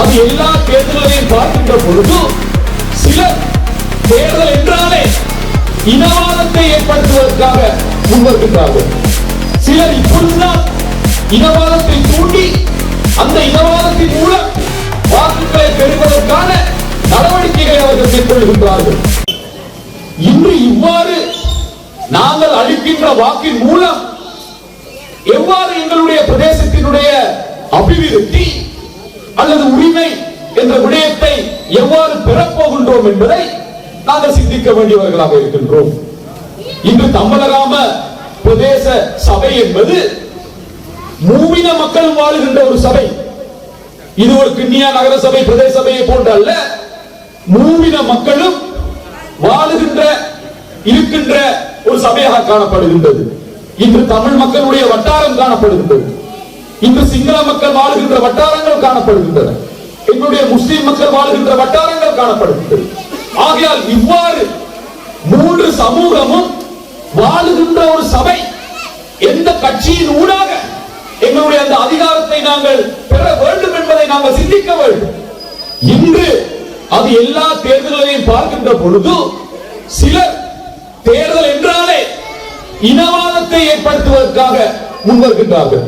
அது எல்லா தேர்தல்களையும் பார்க்கின்ற பொழுது சிலர் தேர்தல் என்றாலே இனவாதத்தை ஏற்படுத்துவதற்காக முன்வருகின்றார்கள். சிலர் இப்பொழுதுதான் இனவாதத்தை தூண்டி அந்த இனவாதத்தின் மூலம் வாக்குகளை பெறுவதற்கான நடவடிக்கைகளை அவர்கள் மேற்கொள்கின்றார்கள். இன்று இவ்வாறு நாங்கள் அளிக்கின்ற வாக்கின் மூலம் எவ்வாறு எங்களுடைய எவ்வாறு பெறப்போகின்றோம் என்பதை நாங்கள் சிந்திக்க வேண்டியவர்களாக இருக்கின்றோம். இன்று தமிழகாம பிரதேச சபை என்பது மூவின மக்கள் வாழுகின்ற ஒரு சபை. இது ஒரு கிண்ணியா நகர சபை பிரதேச சபையை போன்ற அல்ல. மூவின மக்களும் வாழுகின்ற இருக்கின்ற ஒரு சபையாக காணப்படுகின்றது. இன்று தமிழ் மக்களுடைய வட்டாரம் காணப்படுகின்றது. இன்று சிங்கள மக்கள் வாழுகின்ற வட்டாரங்கள் காணப்படுகின்றன. எங்களுடைய முஸ்லிம் மக்கள் வாழ்கின்ற வட்டாரங்கள் காணப்படுகின்றது ஆகையால் இவ்வாறு மூன்று சமூகமும் வாழுகின்ற ஒரு சபை எந்த கட்சியின் ஊடாக எங்களுடைய அந்த அதிகாரத்தை நாங்கள் பெற வேண்டும் என்பதை நாங்கள் சிந்திக்க வேண்டும். இன்று அது எல்லா தேர்தல்களையும் பார்க்கின்ற பொழுது சிலர் தேர்தல் என்றாலே இனவாதத்தை ஏற்படுத்துவதற்காக முன்வருகின்றார்கள்.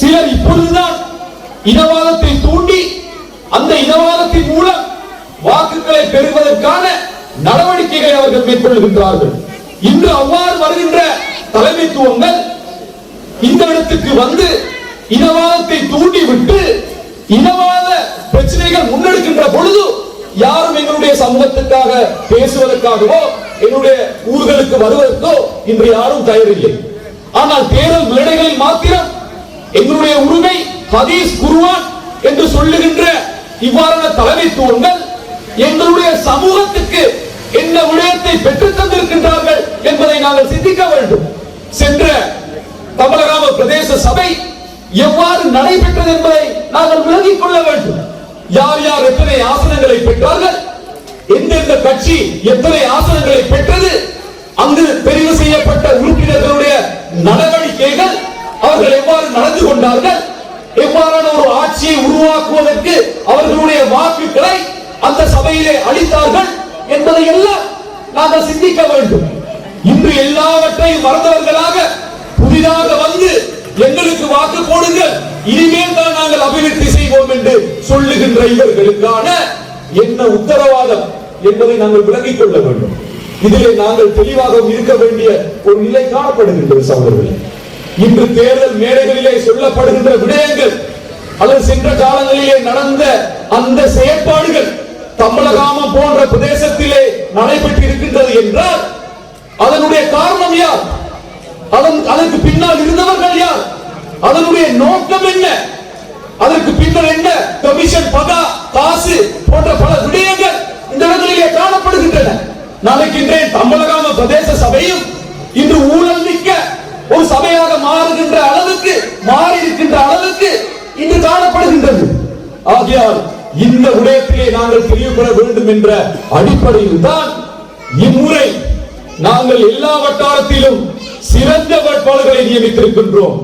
சிலர் இப்பொழுதுதான் இனவாதத்தை அந்த இனவாதத்தின் மூலம் வாக்குகளை பெறுவதற்கான நடவடிக்கைகளை அவர்கள் மேற்கொள்கின்றார்கள். இன்று அவ்வாறு வருகின்ற தலைமைத்துவங்கள் இந்த இடத்துக்கு வந்து இனவாதத்தை தூண்டிவிட்டு இனவாத பிரச்சனைகள் முன்னெடுக்கின்ற பொழுது யாரும் எங்களுடைய சமூகத்துக்காக பேசுவதற்காகவோ என்னுடைய ஊர்களுக்கு வருவதற்கோ இன்று யாரும் தயாரில்லை. ஆனால் தேர்தல் மேடைகளில் மாத்திரம் எங்களுடைய உரிமை ஹதீஸ் குருவான் என்று சொல்லுகின்ற இவ்வாறான தலைமைத்துவங்கள் எங்களுடைய சமூகத்துக்கு என்ன விடயத்தை பெற்றுத் தந்திருக்கின்றார்கள் என்பதை நாங்கள் சிந்திக்க வேண்டும். சென்ற தமிழகாம பிரதேச சபை எவ்வாறு நடைபெற்றது என்பதை நாங்கள் விலகிக் கொள்ள வேண்டும். யார் யார் எத்தனை ஆசனங்களை பெற்றார்கள்? எந்தெந்த கட்சி எத்தனை ஆசனங்களை பெற்றது? அங்கு தெரிவு செய்யப்பட்ட உறுப்பினர்களுடைய நடவடிக்கைகள் அவர்கள் எவ்வாறு நடந்து கொண்டார்கள்? எவ்வாறான ஒரு ஆட்சியை உருவாக்குவதற்கு அவர்களுடைய வாக்குகளை அந்த சபையிலே அளித்தார்கள் என்பதை எல்லாம் நாங்கள் சிந்திக்க வேண்டும். இன்று எல்லாவற்றையும் மறந்தவர்களாக புதிதாக வந்து எங்களுக்கு வாக்கு போடுங்கள். இனிமேல் தான் நாங்கள் அபிவிருத்தி செய்வோம் என்று சொல்லுகின்ற இவர்களுக்கான என்ன உத்தரவாதம் என்பதை நாங்கள் விளங்கிக் கொள்ள வேண்டும். இதிலே நாங்கள் தெளிவாக இருக்க வேண்டிய ஒரு நிலை காணப்படுகின்றது சகோதரர்களே. இன்று தேர்தல் மேடைகளிலே சொல்லப்படுகின்ற விடயங்கள் அல்லது சென்ற காலங்களிலே நடந்த அந்த செயற்பாடுகள் தமிழகாமம் போன்ற பிரதேசத்திலே நடைபெற்று இருக்கின்றது என்றால் அதனுடைய காரணம் யார்? அதன் அதற்கு பின்னால் இருந்தவர்கள் யார்? அதனுடைய நோக்கம் என்ன? அதற்கு பின்னர் என்ன? கமிஷன் பகா காசு போன்ற பல விடயங்கள் இந்த இடங்களிலே காணப்படுகின்றன. நினைக்கின்றேன் தமிழகாம பிரதேச சபையும் இன்று ஊழல் ஒரு சபையாக மாறுகின்ற அளவுக்கு மாறி இருக்கின்ற அளவுக்கு இன்று காணப்படுகின்றது. ஆகையால் இந்த விடயத்திலே நாங்கள் தெளிவுபட வேண்டும் என்ற அடிப்படையில் தான் இம்முறை நாங்கள் எல்லா வட்டாரத்திலும் சிறந்த வேட்பாளர்களை நியமித்திருக்கின்றோம்.